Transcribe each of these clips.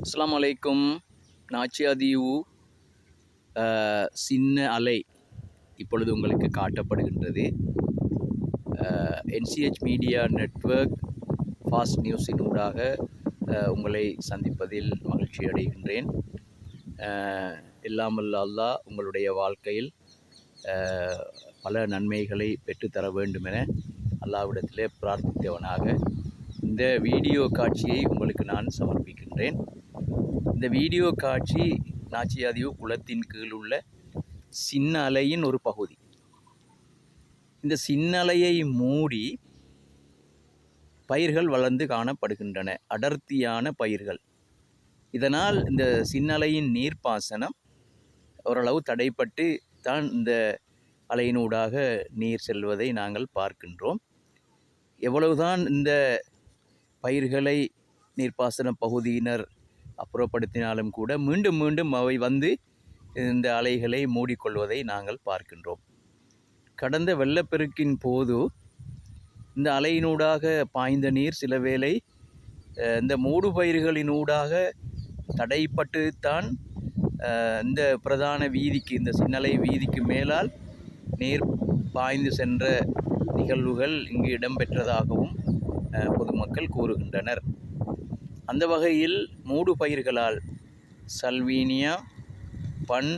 அஸ்லாம் அலைக்கும் நாச்சியாதீவு சின்ன அலை இப்பொழுது உங்களுக்கு காட்டப்படுகின்றது. என்சிஹெச் மீடியா நெட்வொர்க் ஃபாஸ்ட் நியூஸின் ஊடாக உங்களை சந்திப்பதில் மகிழ்ச்சி அடைகின்றேன். இல்லாமல் எல்லாம் உங்களுடைய வாழ்க்கையில் பல நன்மைகளை பெற்றுத்தர வேண்டுமென அல்லாவிடத்திலே பிரார்த்தித்தவனாக இந்த வீடியோ காட்சியை உங்களுக்கு நான் சமர்ப்பிக்கின்றேன். இந்த வீடியோ காட்சி நாச்சியாதீவு குளத்தின் கீழ் உள்ள சின்ன அலையின் ஒரு பகுதி. இந்த சின்ன அலையை மூடி பயிர்கள் வளர்ந்து காணப்படுகின்றன. அடர்த்தியான பயிர்கள். இதனால் இந்த சின்னலையின் நீர்ப்பாசனம் ஓரளவு தடைப்பட்டு தான் இந்த அலையினூடாக நீர் செல்வதை நாங்கள் பார்க்கின்றோம். எவ்வளவுதான் இந்த பயிர்களை நீர்ப்பாசன பகுதியினர் அப்புறப்படுத்தினாலும் கூட மீண்டும் மீண்டும் அவை வந்து இந்த அலைகளை மூடிக்கொள்வதை நாங்கள் பார்க்கின்றோம். கடந்த வெள்ளப்பெருக்கின் போது இந்த அலையினூடாக பாய்ந்த நீர் சில வேளை இந்த மூடு பயிர்களினூடாக தடைப்பட்டு தான் இந்த பிரதான வீதிக்கு இந்த சின்னலை வீதிக்கு மேலால் நீர் பாய்ந்து சென்ற நிகழ்வுகள் இங்கு இடம்பெற்றதாகவும் பொதுமக்கள் கூறுகின்றனர். அந்த வகையில் மூடு பயிர்களால் சல்வீனியா பன்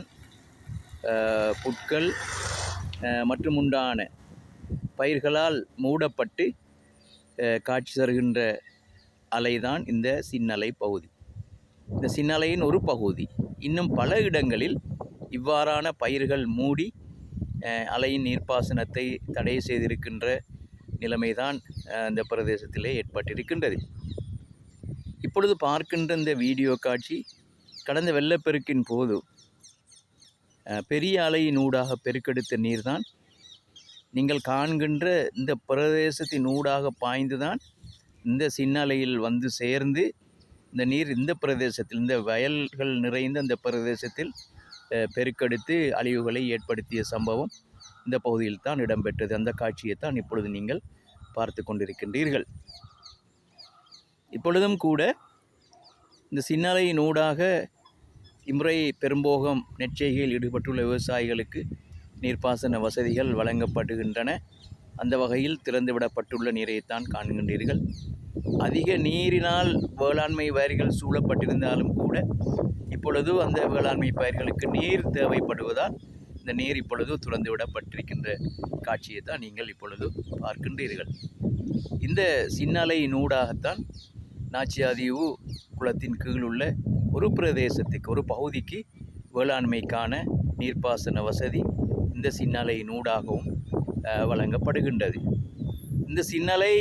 புட்கள் மற்றும் உண்டான பயிர்களால் மூடப்பட்டு காட்சி தருகின்ற அலைதான் இந்த சின்னலை பகுதி. இந்த சின்னலையின் ஒரு பகுதி. இன்னும் பல இடங்களில் இவ்வாறான பயிர்கள் மூடி அலையின் நீர்ப்பாசனத்தை தடை செய்திருக்கின்ற நிலைமைதான் அஹ், இந்த பிரதேசத்திலே ஏற்பட்டிருக்கின்றது. இப்பொழுது பார்க்கின்ற இந்த வீடியோ காட்சி கடந்த வெள்ளப்பெருக்கின் போது பெரிய அலையின் ஊடாக பெருக்கெடுத்த நீர்தான். நீங்கள் காண்கின்ற இந்த பிரதேசத்தின் ஊடாக பாய்ந்து தான் இந்த சின்ன அலையில் வந்து சேர்ந்து இந்த நீர் இந்த பிரதேசத்தில் இந்த வயல்கள் நிறைந்த இந்த பிரதேசத்தில் பெருக்கெடுத்து அழிவுகளை ஏற்படுத்திய சம்பவம் இந்த பகுதியில் தான் இடம்பெற்றது. அந்த காட்சியை தான் இப்பொழுது நீங்கள் பார்த்து கொண்டிருக்கின்றீர்கள். இப்பொழுதும் கூட இந்த சின்னலையின் ஊடாக இம்முறை பெரும்போகம் நெற்செய்கையில் ஈடுபட்டுள்ள விவசாயிகளுக்கு நீர்ப்பாசன வசதிகள் வழங்கப்படுகின்றன. அந்த வகையில் திறந்துவிடப்பட்டுள்ள நீரைத்தான் காண்கின்றீர்கள். அதிக நீரினால் வேளாண்மை பயிர்கள் சூழப்பட்டிருந்தாலும் கூட இப்பொழுது அந்த வேளாண்மை பயிர்களுக்கு நீர் தேவைப்படுவதால் இந்த நீர் இப்பொழுது துறந்து விடப்பட்டிருக்கின்ற காட்சியை தான் நீங்கள் இப்பொழுது பார்க்கின்றீர்கள். இந்த சின்னலையின் ஊடாகத்தான் நாச்சியாதீவு குளத்தின் கீழ் உள்ள ஒரு பிரதேசத்துக்கு ஒரு பகுதிக்கு வேளாண்மைக்கான நீர்ப்பாசன வசதி இந்த சின்னலையின் ஊடாகவும் வழங்கப்படுகின்றது. இந்த சின்னலை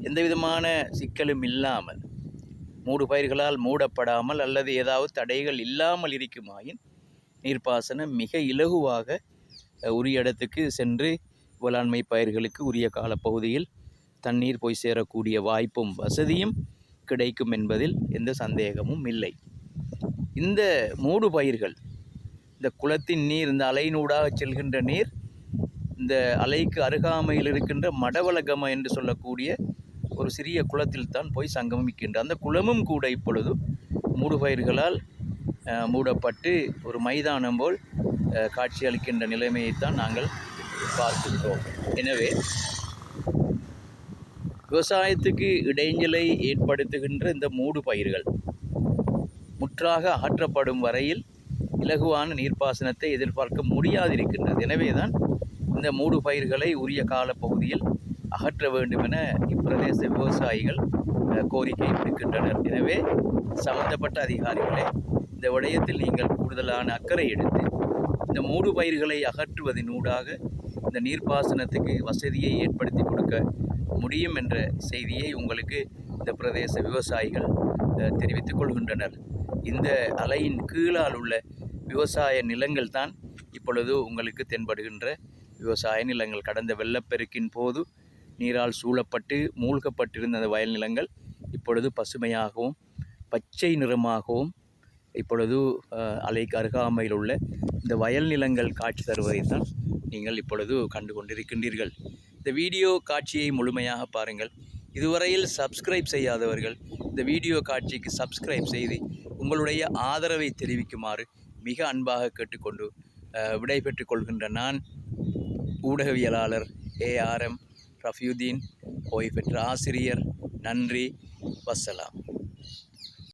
எந்த விதமான சிக்கலும் இல்லாமல் மூடு பயிர்களால் மூடப்படாமல் அல்லது ஏதாவது தடைகள் இல்லாமல் இருக்குமாயின் நீர்ப்பாசனம் மிக இலகுவாக உரிய இடத்துக்கு சென்று வேளாண்மை பயிர்களுக்கு உரிய காலப்பகுதியில் தண்ணீர் போய் சேரக்கூடிய வாய்ப்பும் வசதியும் கிடைக்கும் என்பதில் எந்த சந்தேகமும் இல்லை. இந்த மூடு பயிர்கள் இந்த குளத்தின் நீர் இந்த அலைநூடாக செல்கின்ற நீர் இந்த அலைக்கு அருகாமையில் இருக்கின்ற மடவலகம என்று சொல்லக்கூடிய ஒரு சிறிய குளத்தில் தான் போய் சங்கமிக்கின்ற. அந்த குளமும் கூட இப்பொழுது மூடு பயிர்களால் மூடப்பட்டு ஒரு மைதானம் போல் அஹ், காட்சியளிக்கின்ற நிலைமையைத்தான் நாங்கள் பார்க்கின்றோம். எனவே விவசாயத்துக்கு இடைஞ்சலை ஏற்படுத்துகின்ற இந்த மூடு பயிர்கள். முற்றாக அகற்றப்படும் வரையில் இலகுவான நீர்ப்பாசனத்தை எதிர்பார்க்க முடியாதிருக்கின்றது. எனவே தான் இந்த மூடு பயிர்களை உரிய காலப்பகுதியில் அகற்ற வேண்டும் என இப்பிரதேச விவசாயிகள் கோரிக்கை விடுக்கின்றனர். எனவே சம்பந்தப்பட்ட அதிகாரிகளே இந்த விடயத்தில் நீங்கள் கூடுதலான அக்கறை எடுத்து இந்த மூடு பயிர்களை அகற்றுவதனூடாக இந்த நீர்ப்பாசனத்துக்கு வசதியை ஏற்படுத்தி கொடுக்க முடியும் என்ற செய்தியை உங்களுக்கு இந்த பிரதேச விவசாயிகள் தெரிவித்துக் கொள்கின்றனர். இந்த அலையின் கீழால் உள்ள விவசாய நிலங்கள் தான் இப்பொழுது உங்களுக்கு தென்படுகின்ற விவசாய நிலங்கள். கடந்த வெள்ளப்பெருக்கின் போது நீரால் சூழப்பட்டு மூழ்கப்பட்டிருந்த அந்த வயல் நிலங்கள். இப்பொழுது பசுமையாகவும் பச்சை நிறமாகவும் இப்பொழுது அலைக்கு அருகாமையில் உள்ள இந்த வயல் நிலங்கள் காட்சி தருவதைத்தான் நீங்கள் இப்பொழுது கண்டு கொண்டிருக்கின்றீர்கள். இந்த வீடியோ காட்சியை முழுமையாக பாருங்கள். இதுவரையில் சப்ஸ்கிரைப் செய்யாதவர்கள் இந்த வீடியோ காட்சிக்கு சப்ஸ்கிரைப் செய்து உங்களுடைய ஆதரவை தெரிவிக்குமாறு மிக அன்பாக கேட்டுக்கொண்டு அஹ், விடைபெற்றுக் கொள்கின்ற நான் ஊடகவியலாளர் ஏஆர்எம் ரஃபியுதீன் ஓய்வு பெற்ற ஆசிரியர் நன்றி வசலாம்.